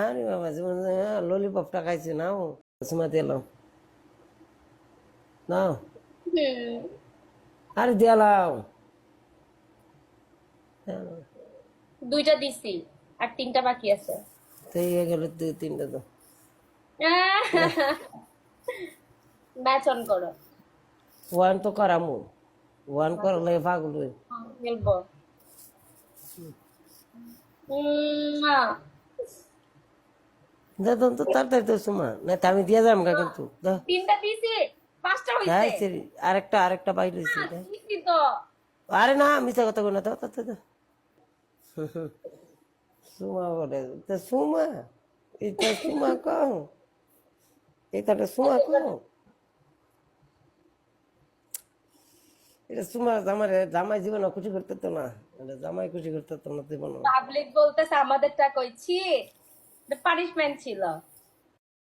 আরে বাবা ললিপপটা খাইছে নাও। সুমাতে এলাম নাও। হুম আরে দিয়ালাও দুইটা দিছি আর তিনটা বাকি আছে। তো ইয়ে গেল দুই তিনটা তো ম্যাচ অন করো। ওয়ান তো করামু। ওয়ান করলে পাগল হই। খেলব। উম্মা। দে তো তো তাড়াতাড়ি তো সুমা। না তো আমি দিয়ে যাম গা কিন্তু তিনটা দিছি পাঁচটা হ্যাঁ হইছে আরেকটা আরেকটা বাইর হয়েছে তো আরে না মিথ্যা কথা কই তো তো তো, তো সুমা বলে তো সুমা এটা সুমা কও। এটা সুমা কও। এটা সুমা জামাই জামাই জীবন খুশি করতে তো না। এটা জামাই খুশি করতে তো না জীবন। পাবলিক বলতেছে আমাদেরটা কইছি the punishment ছিল